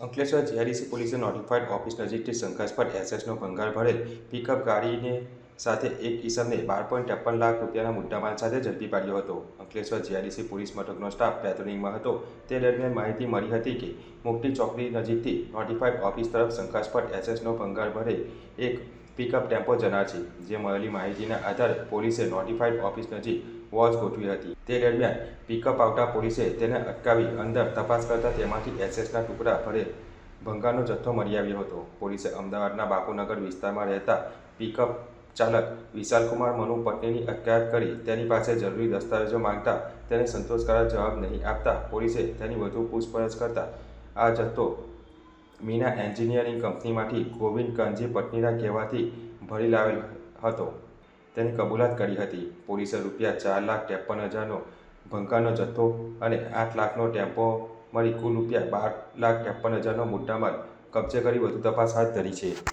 Ankleshwar GIDC પોલીસે notified office નજીકથી શંકાસ્પદ એસએસનો ભંગાર ભરેલ પિકઅપ ગાડીને સાથે એક કિસમને બાર પોઈન્ટ ત્રેપન લાખ રૂપિયાના મુદ્દામાલ સાથે ઝડપી પાડ્યો હતો. અંકલેશ્વર જીઆઈડીસી પોલીસ મથકનો સ્ટાફ પેટ્રોલિંગમાં હતો. તે દરમિયાન માહિતી મળી હતી કે મુક્તિ ચોકડી નજીકથી નોટિફાઈડ ઓફિસ તરફ શંકાસ્પદ એસએસનો ભંગાર ભરેલ એક પિકઅપ ટેમ્પો જનાર છે, જે મળેલી માહિતીના આધારે પોલીસે નોટિફાઈડ ઓફિસ નજીક વોચ ગોઠવી હતી. તે દરમિયાન પિકઅપ આવતા પોલીસે તેને અટકાવી અંદર તપાસ કરતા તેમાંથી એસએસના ટુકડા ભરેલ ભંગારનો જથ્થો મળી આવ્યો હતો. પોલીસે અમદાવાદના બાપુનગર વિસ્તારમાં રહેતા પિકઅપ ચાલક વિશાલકુમાર મનુ પટેલની અટકાયત કરી તેની પાસે જરૂરી દસ્તાવેજો માંગતા તેને સંતોષકારક જવાબ નહીં આપતા પોલીસે તેની વધુ પૂછપરછ કરતા આ જથ્થો મીના એન્જિનિયરિંગ કંપનીમાંથી ગોવિંદ કંજી પત્નીના કહેવાથી ભરી લાવેલ હતો. તેની કબૂલાત કરી હતી. પોલીસે રૂપિયા ચાર લાખ ત્રેપન હજારનો ભંગારનો જથ્થો અને આઠ લાખનો ટેમ્પો મળી કુલ રૂપિયા બાર લાખ ત્રેપન હજારનો મુદ્દામાલ કબજે કરી વધુ તપાસ હાથ ધરી છે.